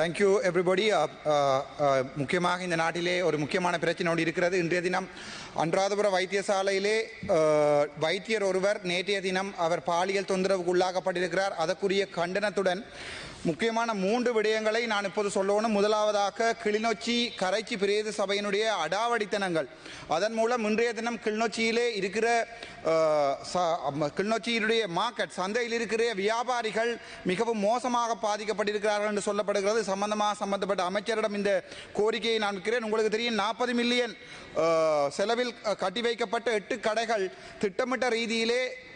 Thank you everybody uh, uh, uh, முக்கியமாக இந்த நாட்டிலே ஒரு முக்கியமான பிரச்சனை ஒன்று இருக்கிறது. இன்றைய தினம் அன்றாதபுர வைத்தியசாலையிலே வைத்தியர் ஒருவர் நேற்றைய தினம் அவர் பாலியல் தொந்தரவுக்கு உள்ளாக்கப்பட்டிருக்கிறார். அதற்குரிய கண்டனத்துடன் முக்கியமான மூன்று விடயங்களை நான் இப்போது சொல்லணும். முதலாவதாக கிளிநொச்சி கரைச்சி பிரேத சபையினுடைய அடாவடித்தனங்கள். அதன் மூலம் இன்றைய தினம் கிளிநொச்சியிலே இருக்கிற கிளிநொச்சியினுடைய மார்க்கெட் சந்தையில் இருக்கிற வியாபாரிகள் மிகவும் மோசமாக பாதிக்கப்பட்டிருக்கிறார்கள் என்று சொல்லப்படுகிறது. சம்பந்தமாக சம்பந்தப்பட்ட அமைச்சரிடம் இந்த கோரிக்கையை நான் இருக்கிறேன் உங்களுக்கு தெரியும் நாற்பது மில்லியன் செலவில் கட்டி வைக்கப்பட்ட எட்டு கடைகள் திட்டமிட்ட ரீதியிலே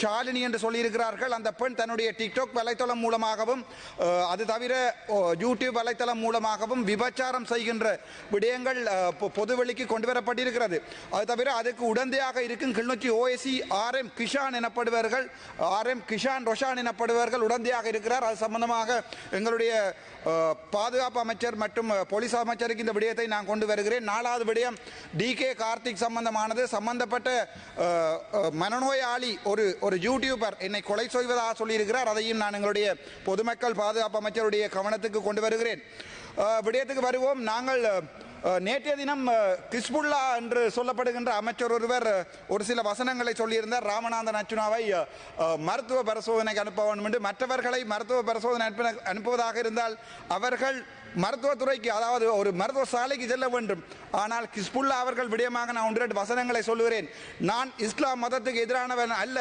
ஷாலினி என்று சொல்லியிருக்கிறார்கள். அந்த பெண் தன்னுடைய டிக்டாக் வலைத்தளம் மூலமாகவும் அது தவிர யூடியூப் வலைத்தளம் மூலமாகவும் விபச்சாரம் செய்கின்ற விடயங்கள் பொ- பொதுவெளிக்கு கொண்டு வரப்பட்டிருக்கிறது. அது தவிர அதுக்கு உடந்தையாக இருக்கும் Kilinochchi OSC R M Kishan எனப்படுவார்கள் R M Kishan Roshan எனப்படுவர்கள் உடந்தையாக இருக்கிறார். அது சம்பந்தமாக எங்களுடைய பாதுகாப்பு அமைச்சர் மற்றும் போலீஸ் அமைச்சருக்கு இந்த விடயத்தை நான் கொண்டு வருகிறேன். நாலாவது விடயம் டி கே கார்த்திக் சம்பந்தமானது. சம்பந்தப்பட்ட மனநோயாளி ஒரு ஒரு யூடியூபர் என்னை கொலை செய்வதாக சொல்லியிருக்கிறார். அதையும் நான் எங்களுடைய பொதுமக்கள் பாதுகாப்பு அமைச்சருடைய கவனத்துக்கு கொண்டு வருகிறேன். விடயத்துக்கு வருவோம். நாங்கள் நேற்றைய தினம் அஹ், கிஸ்புல்லா என்று சொல்லப்படுகின்ற அமைச்சர் ஒருவர் அஹ், ஒரு சில வசனங்களை சொல்லியிருந்தார் ராமநாதன் அச்சுனாவை அஹ், அஹ், மருத்துவ பரிசோதனைக்கு அனுப்ப வேண்டும் என்று மற்றவர்களை மருத்துவ பரிசோதனை அனுப்ப அனுப்புவதாக இருந்தால் அவர்கள் மருத்துவத்துறைக்கு அதாவது ஒரு மருத்துவ சாலைக்கு செல்ல வேண்டும் ஆனால் கிஸ்புல்லா அவர்கள் விடயமாக நான் ஒன்று ரெண்டு வசனங்களை சொல்லுகிறேன் நான் இஸ்லாம் மதத்துக்கு எதிரானவன் அல்ல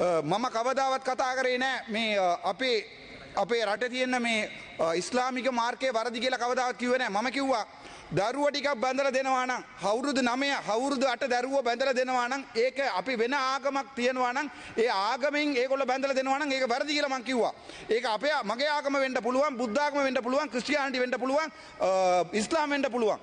අ, මම කවදාවත් කතා කරේ නෑ මේ අ, අපේ අපේ රට තියෙන්න මේ අ, ඉස්ලාමික මාර්කය වරදි කියලා කවදාවත් කිව්වේ නෑ මම කිව්වා දරුව ටිකක් බැඳලා දෙනවා නම් අවුරුදු 9 අවුරුදු 8 දරුවෝ බැඳලා දෙනවා නම් ඒක අපි වෙන ආගමක් තියනවා නම් ඒ ආගමෙන් ඒගොල්ලෝ බැඳලා දෙනවා නම් ඒක වැරදි කියලා මම කිව්වා. ඒක අපේ මගේ ආගම වෙන්න පුළුවන් බුද්ධ ආගම වෙන්න පුළුවන් ක්‍රිස්තියානිටි වෙන්න පුළුවන් අ, ඉස්ලාම් වෙන්න පුළුවන්.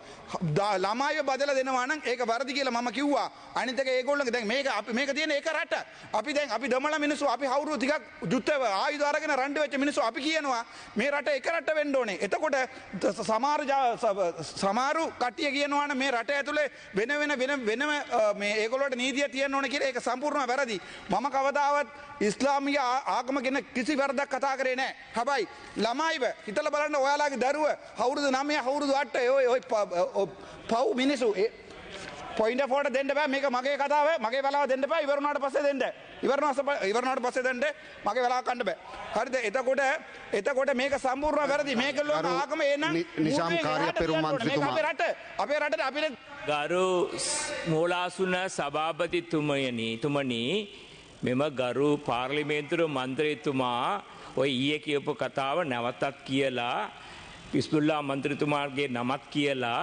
දා- ළමයිව බදලා දෙනවා නම් ඒක වැරදි කියලා මම කිව්වා. අනිත් එක ඒගොල්ලන්ගේ දැන් මේක අපි මේක තියෙන ඒක රට. අපි දැන් අපි දමල මිනිස්සු අපි හවුරු ටිකක් යුද්ධ ආයුධ අරගෙන රණ්ඩු වෙච්ච මිනිස්සු අපි කියනවා මේ රට එක රට වෙන්න ඕනේ. එතකොට ත- සමාරු කටිය කියනවාන මේ රට ඇතුළේ වෙන වෙන වෙන වෙනම ඒකොලට නීතිය තියන ඕන කිය එක සම්පූර්ණ වැරදි. මම කවදාවත් ඉස්ලාමිය ආගම ගෙන කිසි වැරදක් කතා කරේ නෑ. හැබයි ළමයිව හිතල බලන්න ඔයාලාගේ දරුව හවුරුදු නමය හවුරුදු අට ඔය ඔය පව් මිනිසු පොයින්ට ෆෝට දෙන්නට බෑ මේක මගේ කතාව මගේ වෙලාව දෙන්නපා ඉවරුණට පසේ දෙන්නට. ඉවරනාස ඉවරනාට පස්සේ දෙන්න මගේ වෙලාව කන්න බෑ. හරිද? එතකොට එතකොට මේක සම්පූර්ණ වැරදි. මේක ලෝක ආගම එන නි- නිශාම් කාර්ය පෙරුම් මන්ත්‍රීතුමා. අපේ රට අපේ රටට අපිට ගරු මූලාසුන සභාපතිතුමයනි තුමනි මෙම ගරු පාර්ලිමේන්තුර මන්ත්‍රයතුමා ඔය ඊය කියපු කතාව නැවතත් කියලා පිස්පුල්ලා මන්ත්‍රතුමාගේ නමත් කියලා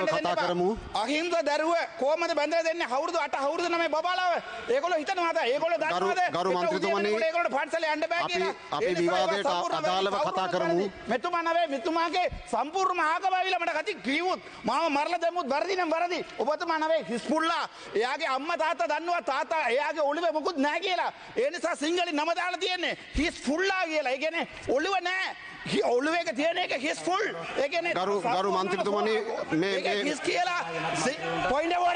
කතා කරමු. අහිංස දරුව කොහමද බැඳලා දෙන්නේ? අවුරුදු 8 අවුරුදු 9 බබාලාව? ඒගොල්ලෝ හිතනවාද? ඒගොල්ලෝ දන්නවද? ගරු මන්ත්‍රීතුමනි, ඒගොල්ලෝ පන්සලේ යන්න බෑ අපි- කියලා. අපි විවාදයට අදාළව. කතා කරමු. මෙතුමා නවේ මෙතුමාගේ සම්පූර්ණ ආගමවිල මට කති කිව්වොත් මාව මරලා දැම්මුත් වැරදි නම් වැරදි. ඔබතුමා නවේ හිස්පුල්ලා එයාගේ අම්මා තාත්තා දන්නවා තාත්තා එයාගේ ඔළුවේ මොකුත් නැහැ කියලා. ඒ නිසා සිංහලෙන් නම දාලා තියෙන්නේ හිස්පුල්ලා කියලා. ඒ කියන්නේ ඔළුව නැහැ හි- ඔළුවේ එක තියෙන එක හිස්ෆුල් ඒ කියන්නේ ගරු- ගරු මන්ත්‍රීතුමනි, මේ- ඒක මේ- හිස් කියලා පොයින්ට වට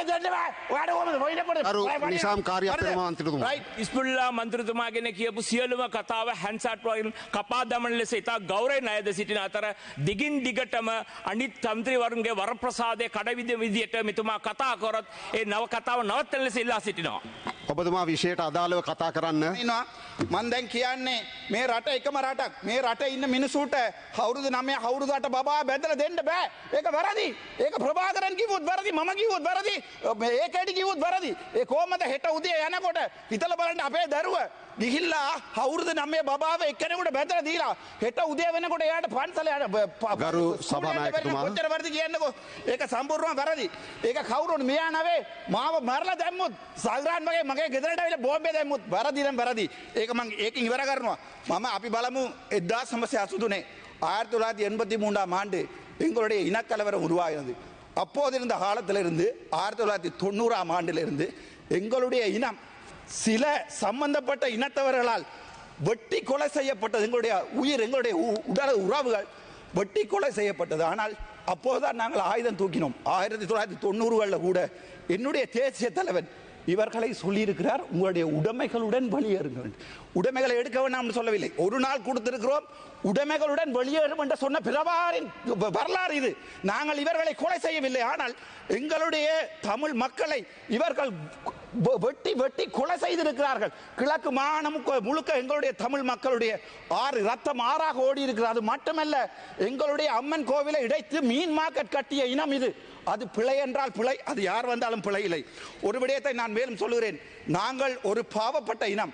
නිසාම් කාර්යප්‍රම මන්ත්‍රීතුමා. ඉස්පුල්ලා මන්ත්‍රතුමාගෙන කියපු සියලුම කතාව හැන්සාට්වයින් කපා දමන ලෙස ඉතා ගෞරය අයද සිටින අතර දිගින් දිගටම අනිත් තන්ත්‍රීවරුන්ගේ වරප්‍රසාදය කඩවිද විදියට මෙතුමා කතා කොරත් ඒ නව කතාව නවත්තල ලෙස ඉල්ලා සිටිනවා. ඔබතුමා විෂයට අදාළව කතා කරන්න. ඉන්නවා. මන් දැන් කියන්නේ මේ රට එකම රටක්. මේ රට ඉන්න මිනිසුට හවුරුදු නමය හවුරුදුට බා බැඳල දෙන්න බෑ. ඒක වැරදි. ඒක ප්‍රභාකරන් කිවුත් වැරදි මම කිව්වොත් වැරදි ඒකට කිවුත් වැරදි ඒ කොහමද හෙට උදේ යනකොට හිතල බලන්න අපේ දරුව ගිහිල්ලා හවුරුදු නමේ බාව එක්කෙනෙකුට බැඳලා දීලා හෙට උදේ වෙනකොට එයාට පන්සලයට ගරු සභානායකතුමා. කොච්චර වැරදි කියන්නකෝ ඒක සම්පූර්ණයෙන්ම වැරදි ඒක කවුරුන් මෙයා නවේ මාව මරලා දැම්මුත් සල්රාන් වගේ මගේ ගෙදරට ඇවිල්ලා බෝම්බේ දැම්මුත් වැරදි නම් වැරදි ඒක මං ඒකෙන් ඉවර කරනවා මම අපි බලමු 1983 ஆயிரத்தி தொள்ளாயிரத்தி எண்பத்தி மூன்றாம் ஆண்டு எங்களுடைய இனக்கலவரம் உருவாகிறது அப்போது இருந்த காலத்திலிருந்து ஆயிரத்தி தொள்ளாயிரத்தி தொண்ணூறாம் ஆண்டிலிருந்து எங்களுடைய இனம் சில சம்பந்தப்பட்ட இனத்தவர்களால் வெட்டி கொலை செய்யப்பட்டது. எங்களுடைய உயிர் எங்களுடைய உ- உடல் உறவுகள் வெட்டி கொலை செய்யப்பட்டது. ஆனால் அப்போதுதான் நாங்கள் ஆயுதம் தூக்கினோம். ஆயிரத்தி தொள்ளாயிரத்தி தொண்ணூறுகளில் கூட என்னுடைய தேசிய தலைவன் இவர்களை சொல்லியிருக்கிறார். உங்களுடைய உடைமைகளுடன் வெளியேறுங்கள். உடைமைகளை எடுக்க வேண்டாம்னு சொல்லவில்லை. ஒரு நாள் கொடுத்திருக்கிறோம். உடைமைகளுடன் வெளியேறும் என்று சொன்ன பிரபாரின் வரலாறு இது. நாங்கள் இவர்களை கொலை செய்யவில்லை. ஆனால் எங்களுடைய தமிழ் மக்களை இவர்கள் வெட்டி வெட்டி கொலை செய்திருக்கிறார்கள். கிழக்கு மாகாணம் முழுக்க எங்களுடைய தமிழ் மக்களுடைய ஆறு ரத்தம் ஆறாக ஓடி இருக்கிறது அது மட்டுமல்ல எங்களுடைய அம்மன் கோவிலை இடைத்து மீன் மார்க்கெட் கட்டிய இனம் இது. அது பிழை என்றால் பிழை அது யார் வந்தாலும் பிழை இல்லை. ஒரு விடயத்தை நான் மேலும் சொல்கிறேன் நாங்கள் ஒரு பாவப்பட்ட இனம்.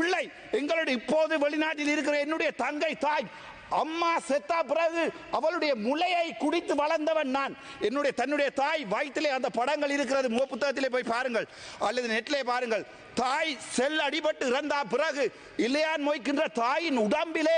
பிள்ளை எங்களுடைய இப்போது வெளிநாட்டில் இருக்கிற என்னுடைய தங்கை தாய் அம்மா செத்தா பிறகு அவளுடைய முளையை குடித்து வளர்ந்தவன் நான். என்னுடைய தன்னுடைய தாய் வயிற்றிலே அந்த படங்கள் இருக்கிறது முக புத்தகத்திலே போய் பாருங்கள் அல்லது நெட்டிலே பாருங்கள். தாய் செல் அடிபட்டு இறந்தா பிறகு இல்லையான் மொய்க்கின்ற தாயின் உடம்பிலே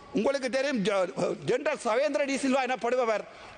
உங்களுக்கு தெரியும் ஜ- ஜெனரல் சவேந்திர டி சில்வா எனப்படுபவர்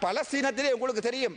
பலஸ்தீனத்திலே உங்களுக்கு தெரியும்.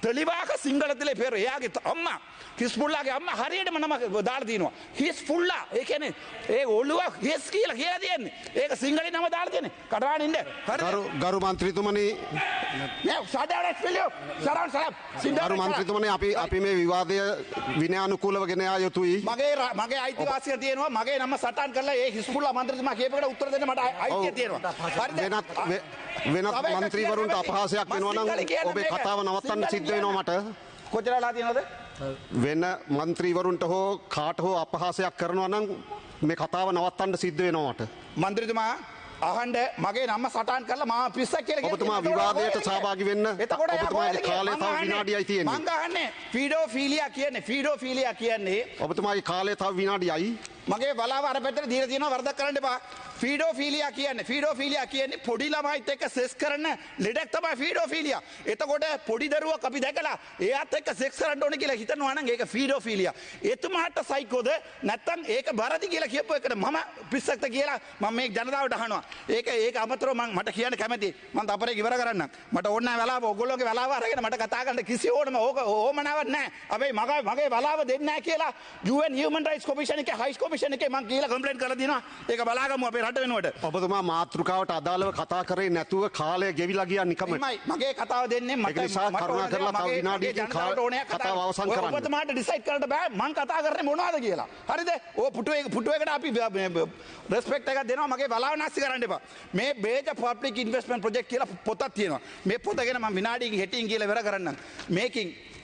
තෙලිවාක සිංහලතිලේ පෙර එයාගේ අම්ම කිස්පුල්ලාගේ අම්ම හරියටම නම දාල්දීනවා හිස් පුල්ලා ඒකන ඒ ඔල්ලුව හෙස් කියල කිය තියන්නේ. ඒක සිංහලි නම දාල්ගෙන කටානින්ට හරු ගරු මන්ත්‍රීතුමන සඩට පිලියෝ සරන් සල සිදරු මන්ත්‍රීතුමන අපි අපි මේ විවාදය විනයානුකූලව ගෙනයා යුතුයි. මගේ මගේ අයිතිවාසය තියනවා. මගේ නම සටන් කරලා ඒ හිස්පුල්ලා මන්ත්‍රතුම කියපකට උත්තරදන මට අයිතිය තියෙනවා. වෙනත් වෙනත් මන්ත්‍රීවරුන්ට අපහසයක් වෙනවා නම් ඔබේ කතාව නව නවත්තන්න සිද්ධ වෙනවා මට. කොච්චරලා තියෙනවද වෙන මන්ත්‍රීවරුන්ට හෝ කාට හෝ අපහාසයක් කරනවා නම් මේ කතාව නවත්තන්න සිද්ධ වෙනවා මට. මන්ත්‍රතුමා අහන්ඩ මගේ නම සටන් කරලා මා පිස්සක් කියලා ඔබතුමා. විවාදයට සහභාගී වෙන්න එතකොට ඔබතුමාගේ කාලය? තව විනාඩියයි තියෙන්නේ. මං අහන්නේ ෆීඩෝෆීලියා කියන්නේ ෆීඩෝෆීලියා කියන්නේ ඔබතුමාගේ කාලය තව විනාඩියයි. මගේ බලාව අර පැත්තට දීලා තියෙනවා වරදක් කරන්න එපා ෆීඩෝෆීලියා කියන්නේ ෆීඩෝෆීලියා කියන්නේ පොඩි ළමයිත් එක්ක සෙස් කරන ලෙඩක් තමයි ෆීඩෝෆීලියා. එතකොට පොඩි දරුවක් අපි දැකලා එයාත් එක්ක සෙක්ස් කරන්න ඕනේ කියලා හිතනවා නම් ඒක ෆීඩෝෆීලියා. එතුමාට සයිකෝද නැත්තම් ඒක බරදි කියලා කියපු එකට මම පිස්සක්ද කියලා මම මේ ජනතාවට අහනවා. ඒක ඒක අමතරව මම මට කියන්න කැමතියි. මම තපරේ ඉවර කරන්න. මට ඕන නැහැ වෙලාව ඔයගොල්ලෝගේ වෙලාව අරගෙන මට කතා කරන්න කිසි ඕනම ඕක ඕමනාවක් නැහැ. හැබැයි මගේ මගේ වෙලාව දෙන්නේ නැහැ කියලා UN Human Rights Commission එකේ High Commission එකේ මම කියලා කම්ප්ලේන්ට් කරලා දිනවා. ඒක බලාගමු අපේ රට වෙනුවට. ඔබතුමා මාතෘකාවට අදාළව කතා කරේ නැතුව කාලය ගෙවිලා ගියා නිකම. මගේ කතාව දෙන්නේ මට නිසා කරුණා කරලා තව විනාඩියකින් කතාව අවසන් කරන්න. ඔබතුමාට ඩිසයිඩ් කරන්න බෑ මං කතා කරන්නේ මොනවද කියලා. හරිද? ඔය පුටුවේ පුටුවේකට අපි රෙස්පෙක්ට් එකක් දෙනවා මගේ බලාව නැස්ති කරන්න එපා. මේ බේජ පබ්ලික් ඉන්වෙස්ට්මන්ට් ප්‍රොජෙක්ට් කියලා පොතක් තියෙනවා. මේ පොත ගැන මම විනාඩියකින් හෙටින් කියලා ඉවර කරන්නම්. මේකින්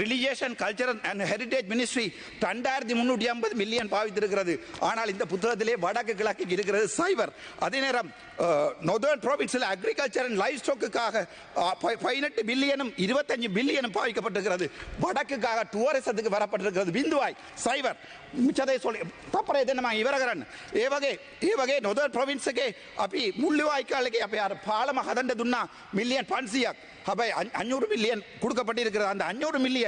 religion cultural and heritage ministry ரெண்டாயிரத்தி முன்னூற்றி ஐம்பது மில்லியன் பாவித்திருக்கிறது. ஆனால் இந்த புத்தகத்திலே வடக்கு கிழக்கு இருக்கிறது சைபர் அதே நேரம் நொதர்ன் ப்ராவின்ஸில் அக்ரிகல்ச்சர் அண்ட் லைஃப் ஸ்டோக்குக்காக பதினெட்டு பில்லியனும் இருபத்தஞ்சு பில்லியனும் பாவிக்கப்பட்டிருக்கிறது. வடக்குக்காக டூரிசத்துக்கு வரப்பட்டிருக்கிறது பிந்துவாய் சைபர் மிச்சதை சொல்லி தப்பரை தினமா இவரகரன்? ஏவகே ஏவகே நொதர் ப்ரொவின்ஸுக்கு அப்படி முள்ளுவாய்க்காலுக்கு அப்போ யார்? பாலமாக ஹதண்ட துன்னா மில்லியன் பான்சியாக் அப்போ அஞ்சூறு மில்லியன் கொடுக்கப்பட்டிருக்கிறது. அந்த அஞ்சூறு மில்லியன்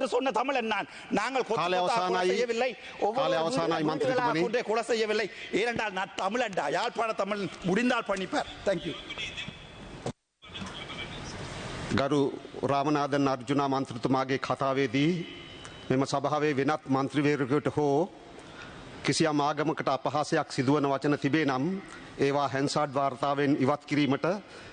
என்று சொன்ன தமிழன் நான் நாங்கள் கொத்து காலை கொத்தாக கொலை அவசானாயி- செய்யவில்லை ஒவ்வொரு காலை அவசானாயி வீடுகளாக மந்திரி துமணி. கொன்றே கொலை செய்யவில்லை ஏனென்றால் நான் தமிழன்டா யாழ்ப்பாண தமிழ் முடிந்தால் பண்ணிப்பார் தேங்க்யூ ගරු රාමනාදන් අර්ජුනා මන්ත්‍රතුමාගේ කතාවේදී මෙම සභාවේ වෙනත් මන්ත්‍රවේරකට හෝ කිසියම් ආගමකට අපහාසයක් සිදුවන වචන තිබේ නම් ඒවා හැන්සාඩ් වාර්තාවෙන් ඉවත් කිරීමට